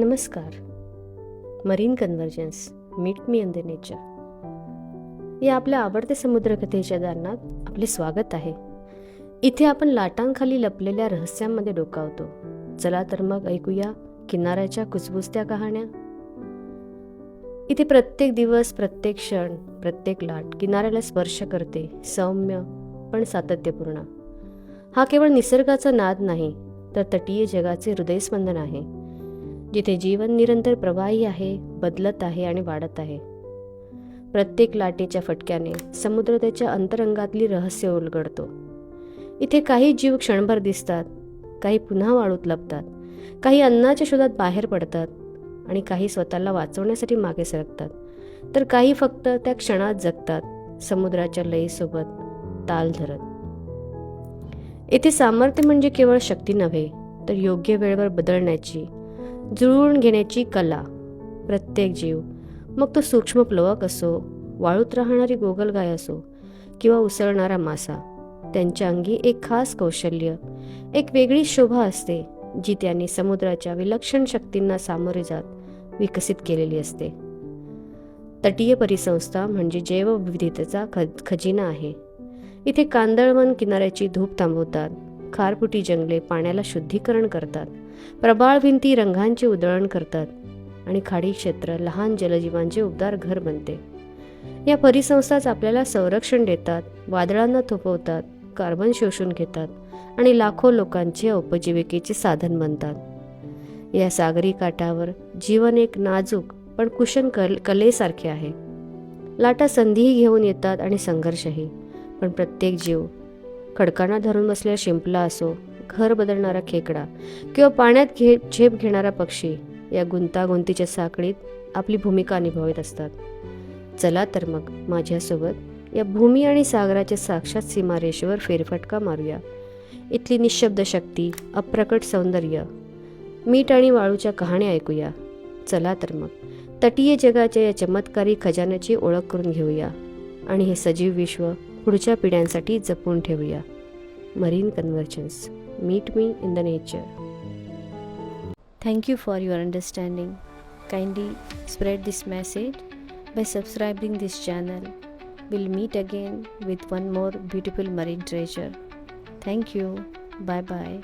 नमस्कार. Marine convergence meet me in the nature या आपल्या आवडत्या समुद्रकथेच्या दारणात आपले स्वागत आहे. इथे आपण लाटांखाली लपलेल्या रहस्यांमध्ये डोकावतो चला तर मग ऐकूया किनाऱ्याच्या कुजबुजत्या कहाण्या. इथे प्रत्येक दिवस प्रत्येक क्षण प्रत्येक लाट किनाऱ्याला स्पर्श करते सौम्य पण सातत्यपूर्ण. हा केवळ निसर्गाचा नाद नाही तर तटीय जगाचे हृदयस्पंदन आहे. जिथे जीवन निरंतर प्रवाही आहे बदलत आहे आणि वाढत आहे. प्रत्येक लाटेच्या फटक्याने समुद्र त्याच्या अंतरंगातली रहस्य उलगडतो. इथे काही जीव क्षणभर दिसतात काही पुन्हा वाळूत लपतात काही अन्नाच्या शोधात बाहेर पडतात आणि काही स्वतःला वाचवण्यासाठी मागे सरकतात. तर काही फक्त त्या क्षणात जगतात समुद्राच्या लयीसोबत ताल धरत. येथे सामर्थ्य म्हणजे केवळ शक्ती नव्हे तर योग्य वेळेवर बदलण्याची जुळवून घेण्याची कला प्रत्येक जीव मग तो सूक्ष्म प्लवक असो वाळूत राहणारी गोगलगाय असो किंवा उसळणारा मासा त्यांच्या अंगी एक खास कौशल्य एक वेगळी शोभा असते जी त्यांनी समुद्राच्या विलक्षण शक्तींना सामोरे जात विकसित केलेली असते. तटीय परिसंस्था म्हणजे जैवविविधतेचा ख खजिना आहे. इथे कांदळवन किनाऱ्याची धूप थांबवतात. खारपुटी जंगले पाण्याला शुद्धीकरण करतात प्रबाळ भिंती रंगांचे उधळण करतात आणि खाडी क्षेत्र लहान जलजीवांचे उबदार घर बनते. या परिसंस्थाच आपल्याला संरक्षण देतात वादळांना थोपवतात कार्बन शोषून घेतात आणि लाखो लोकांचे उपजीविकेचे साधन बनतात. या सागरी काठावर जीवन एक नाजूक पण कुशन कल कलेसारखे आहे. लाटा संधीही घेऊन येतात आणि संघर्षही पण प्रत्येक जीव खडकांना धरून बसलेला शिंपला असो घर बदलणारा खेकडा किंवा पाण्यात घे झेप घेणारा पक्षी या गुंतागुंतीच्या साखळीत आपली भूमिका निभावत असतात. चला तर मग माझ्यासोबत या भूमी आणि सागराच्या साक्षात सीमारेषेवर फेरफटका मारूया. इथली निशब्द शक्ती अप्रकट सौंदर्य मीठ आणि वाळूच्या कहाण्या ऐकूया. चला तर मग तटीय जगाच्या या चमत्कारी खजान्याची ओळख करून घेऊया. आणि हे सजीव विश्व पुढच्या पिढ्यांसाठी जपून ठेवूया marine convergence meet me in the nature thank you for your understanding kindly spread this message by subscribing this channel. We'll meet again with one more beautiful marine treasure. Thank you. Bye bye.